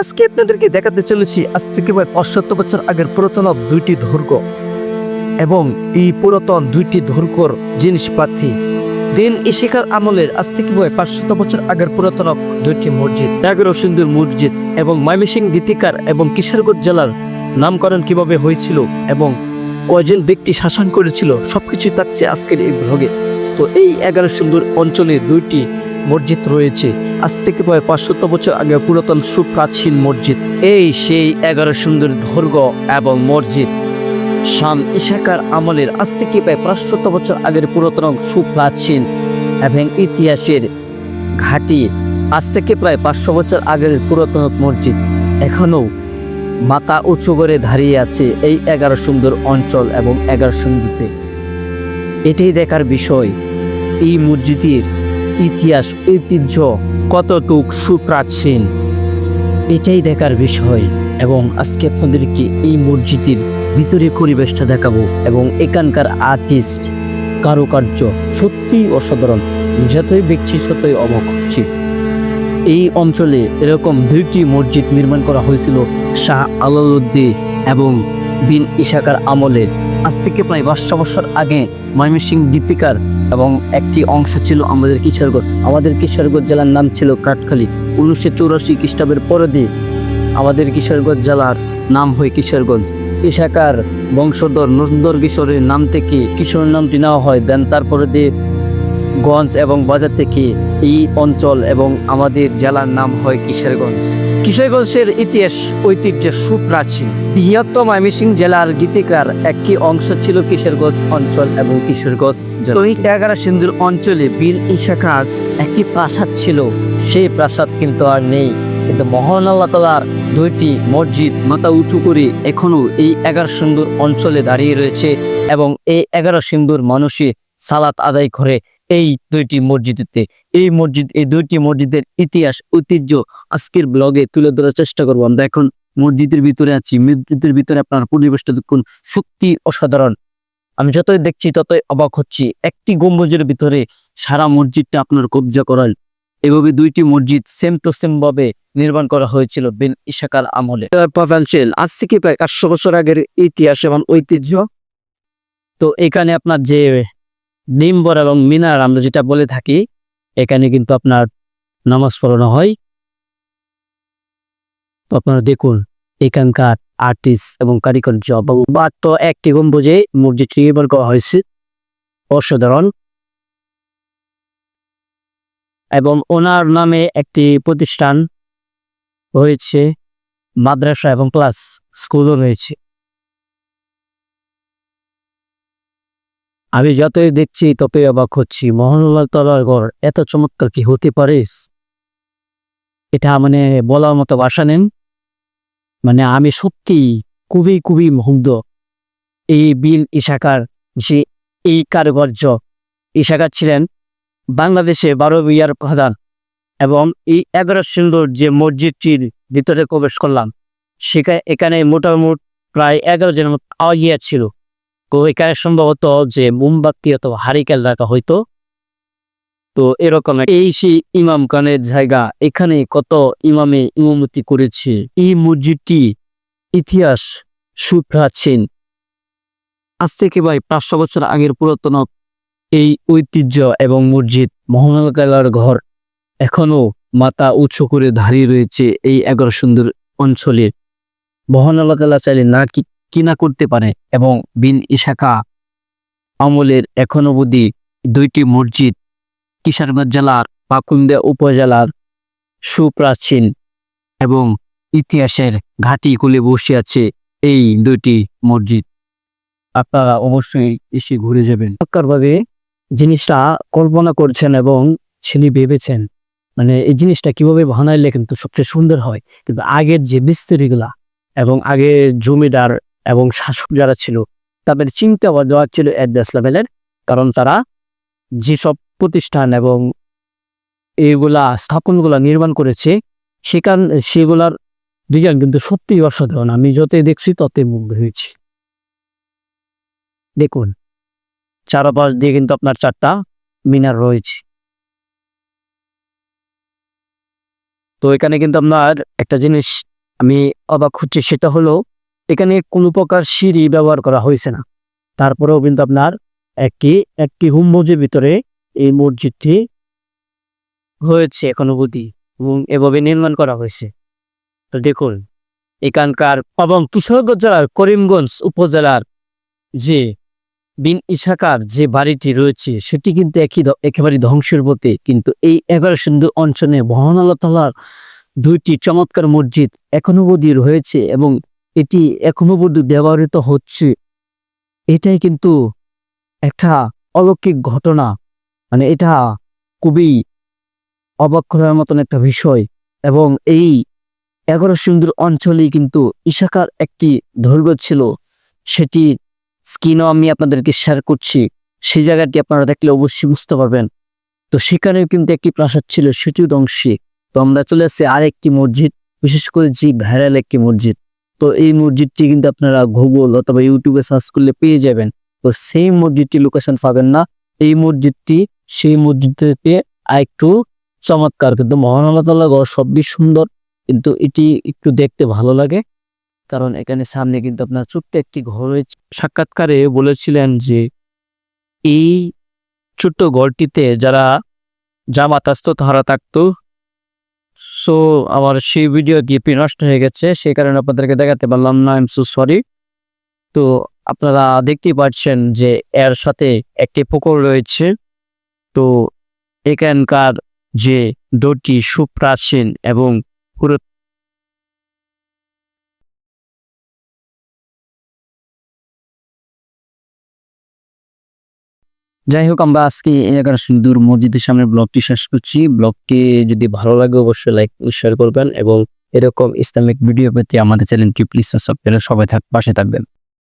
আজকে আপনাদেরকে দেখাতে চলেছি আজ থেকে প্রায় পাঁচশত বছর আগের পুরাতন দুইটি দুর্গ এবং এই পুরাতন দুইটি দুর্গর জিনিসপাতি। দিন ইশিকার আমলের আজ থেকে প্রায় পাঁচশত বছর আগের পুরাতন দুইটি মসজিদ এগারো সিন্ধুর মসজিদ এবং ময়মনসিং গীতিকার এবং কিশোরগঞ্জ জেলার নামকরণ কীভাবে হয়েছিল এবং কয়জন ব্যক্তি শাসন করেছিল সবকিছু থাকছে আজকের এই ব্লগে তো এই এগারো সিন্ধুর অঞ্চলে দুইটি মসজিদ রয়েছে। আজ থেকে প্রায় পাঁচশত বছর আগে পুরাতন সুপ্রাচীন মসজিদ। এই সেই এগারো সুন্দর দুর্গ এবং মসজিদ। শাম ইশাকার আমলের আজ থেকে প্রায় পাঁচশত বছর আগের পুরাতন সুপ্রাচীন এবং ইতিহাসের ঘাঁটি। আজ থেকে প্রায় পাঁচশো বছর আগের পুরাতন মসজিদ। এখনও মাথা উঁচু করে দাঁড়িয়ে আছে এই এগারো সুন্দর অঞ্চল এবং এগারো সুন্দরতে। এটাই দেখার বিষয়। এই মসজিদের ইতিহাস, ঐতিহ্য কতটুক সুপ্রাচীন? এটাই দেখার বিষয় এবং আজকে আপনাদেরকে এই মসজিদের ভিতরে পরিবেশটা দেখাবো এবং এখানকার আর্টিস্ট, কারুকার্য সত্যিই অসাধারণ, যতই দেখছি ততই অবাক হচ্ছি। এই অঞ্চলে এরকম দুইটি মসজিদ নির্মাণ করা হয়েছিল শাহ আলাউদ্দিন এবং বিন ইশাকার আমলে। আজ থেকে প্রায় পাঁচশো বছর আগে ময়মনসিংহ গীতিকার এবং একটি অংশ ছিল আমাদের কিশোরগঞ্জ। আমাদের কিশোরগঞ্জ জেলার নাম ছিল কাঠখালি। উনিশশো চৌরাশি খ্রিস্টাব্দের পরে দিয়ে আমাদের কিশোরগঞ্জ জেলার নাম হয় কিশোরগঞ্জ। ইশাকার বংশধর নন্দর কিশোরের নাম থেকে কিশোরের নামটি নেওয়া হয়। দেন তারপরে দিয়ে গঞ্জ এবং বাজার থেকে এই অঞ্চল এবং আমাদের জেলার নাম হয় কিশোরগঞ্জ। কিশোরগঞ্জের ইতিহাস ঐতিহ্য সুপ্রাচীন। বৃহত্তম ময়মনসিং জেলার গীতিকার একটি অংশ ছিল কিশোরগঞ্জ অঞ্চল এবং কিশোরগঞ্জ। এগারো সিন্ধুর অঞ্চলে বিল ইশাকার একটি প্রাসাদ ছিল। সেই প্রাসাদ কিন্তু আর নেই। কিন্তু মহান আল্লাহ তালার দুইটি মসজিদ মাথা উঁচু করে এখনও এই এগারো সিন্ধুর অঞ্চলে দাঁড়িয়ে রয়েছে এবং এই এগারো সিন্ধুর মানুষই সালাত আদায় করে এই দুইটি মসজিদেতে এই মসজিদ এই দুইটি মসজিদের ইতিহাস ঐতিহ্য আজকের ব্লগে তুলে ধরার চেষ্টা করব। আমরা এখন মসজিদের ভিতরে আছি। মসজিদের ভিতরে আপনার পরিবেশটা দেখুন সত্যি অসাধারণ। আমি যতই দেখছি ততই অবাক হচ্ছি। একটি গম্বুজের ভিতরে সারা মসজিদটা আপনার কবজা করার এভাবে দুইটি মসজিদ সেম টু সেম ভাবে নির্মাণ করা হয়েছিল বিন ইশাকার আমলে। প্রভাঞ্চল আজ থেকে প্রায় একশো বছর আগের ইতিহাস এবং ঐতিহ্য। তো এখানে আপনার যে নিম্বর এবং মিনার আমরা যেটা বলে থাকি, এখানে কিন্তু আপনার নামাজ পড়ানো হয়। তো আপনারা দেখুন, এখানকার আর্টিস্ট এবং কারিগর্য এবং মাত্র একটি গম্বুজে মসজিদটি নির্মাণ করা হয়েছে, অসাধারণ। এবং ওনার নামে একটি প্রতিষ্ঠান রয়েছে, মাদ্রাসা এবং ক্লাস স্কুলও রয়েছে। আমি যতই দেখছি, ততই অবাক হচ্ছি। মোহনলাল তলার ঘর এত চমৎকার কি হতে পারে? এটা মানে বলার মতো বাসা নেন। মানে আমি সত্যি খুবই খুবই মুগ্ধ। এই বিল ইশাকার যে এই কারুকার্য ইশাকার ছিলেন বাংলাদেশে বারো বিয়ার প্রধান এবং এই এগারো সুন্দর যে মসজিদটির ভিতরে প্রবেশ করলাম, সেখানে, এখানে মোটামুট প্রায় এগারো জনের মতো আওয়াজিয়া ছিল। এখানে সম্ভবত যে মোমবাতি অথবা হারিকেল রাখা হইতো। তো এরকম এই সেই ইমাম খানের জায়গা, এখানে কত ইমামে ইমামতি করেছে। এই মসজিদটি ইতিহাস সুপ্রাচীন। আজ থেকে ভাই পাঁচশো বছর আগের পুরাতন এই ঐতিহ্য এবং মসজিদ মোহাম্মদার ঘর এখনও মাথা উঁচু করে দাঁড়িয়ে রয়েছে এই এগারো সুন্দর অঞ্চলে। মহান আল্লাহ চাইলে না কি কিনা করতে পারে এবং বিন ইশাকা আমলের এখনও অবধি দুইটি মসজিদ কিশোরগঞ্জ জেলার পাকুন্দা উপজেলার সুপ্রাচীন এবং ইতিহাসের ঘাঁটি কুলে বসে আছে এই দুইটি মসজিদ। আপনারা অবশ্যই এসে ঘুরে যাবেন। ভাবে জিনিসটা কল্পনা করছেন এবং ছেলে ভেবেছেন মানে এই জিনিসটা কীভাবে বানাইলে কিন্তু সবচেয়ে সুন্দর হয়। কিন্তু আগের যে মিস্ত্রিগুলা এবং আগে জমিদার এবং শাসক যারা ছিল, তাদের চিন্তা দেওয়া ছিল অ্যাড্রেস লেভেলের কারণ তারা যেসব প্রতিষ্ঠান এবং এইগুলা স্থাপনগুলা নির্মাণ করেছে, সেখান, সেগুলার ডিজাইন কিন্তু সত্যিই অসাধারণ। আমি যতই দেখছি ততই মুগ্ধ হয়েছি। দেখুন, চারপাশ দিয়ে কিন্তু আপনার চারটা মিনার রয়েছে। তো এখানে কিন্তু আপনার একটা জিনিস আমি অবাক হচ্ছে, সেটা হলো এখানে কোনো প্রকার সিঁড়ি ব্যবহার করা হয়েছে না। তারপরেও কিন্তু আপনার একটি একটি হুম্মজের ভিতরে এই মসজিদটি হয়েছে এখনও অবধি এবং এভাবে নির্মাণ করা হয়েছে। তো দেখুন, এখানকার এবং কিশোরগঞ্জ জেলার করিমগঞ্জ উপজেলার যে বিন ইশাকার যে বাড়িটি রয়েছে, সেটি কিন্তু একই একেবারে ধ্বংসের পথে। কিন্তু এই এগারো সিন্ধু অঞ্চলে মহান আল্লাহ তালার দুইটি চমৎকার মসজিদ এখনও অবধি রয়েছে এবং এটি এখনও অবধি ব্যবহৃত হচ্ছে। এটাই কিন্তু একটা অলৌকিক ঘটনা। মানে এটা খুবই অবাক করার মতন একটা বিষয়। এবং এই এগারো সুন্দর অঞ্চলেই কিন্তু ইশাকার একটি দৈর্ঘ্য ছিল। সেটি স্ক্রিনও আমি আপনাদেরকে শেয়ার করছি। সেই জায়গাটি আপনারা দেখলে অবশ্যই বুঝতে পারবেন। তো সেখানেও কিন্তু একটি প্রাসাদ ছিল, সেটিও ধ্বংসী। তো আমরা চলে আসছি আরেকটি মসজিদ, বিশেষ করে যে ভাইরাল একটি মসজিদ। তো এই মসজিদটি কিন্তু আপনারা গুগল অথবা ইউটিউবে সার্চ করলে পেয়ে যাবেন। তো সেই মসজিদটি লোকেশন পাবেন না। এই মসজিদটি সেই মসজিদটিতে আরেকটু চমৎকার, কিন্তু মহান আল্লাহ তাল্লাহ ঘর সবই সুন্দর, কিন্তু এটি একটু দেখতে ভালো লাগে। কারণ এখানে সামনে কিন্তু আপনার ছোট্ট একটি ঘর রয়েছে। সাক্ষাৎকারে বলেছিলেন যে, এই ছোট্ট ঘরটিতে যারা জামাত আসতো তাহারা থাকতো সো আমার সেই ভিডিও ডিপি নষ্ট হয়ে গেছে সেই কারণে আপনাদেরকে দেখাতে পারলাম না আই এম সো সরি তো আপনারা দেখতেই পাচ্ছেন যে এর সাথে একটি পুকুর রয়েছে। তো এখানকার যে দুটি সুপ্রাচীন এবং পুরো যাই হোক, আমরা আজকে এলাকার সুন্দর মসজিদের সামনে ব্লগটি শেষ করছি। ব্লগটি যদি ভালো লাগে, অবশ্যই লাইক শেয়ার করবেন এবং এরকম ইসলামিক ভিডিও পেতে আমাদের চ্যানেলটি প্লিজ সাবস্ক্রাইব করে সবাই থাক পাশে থাকবেন।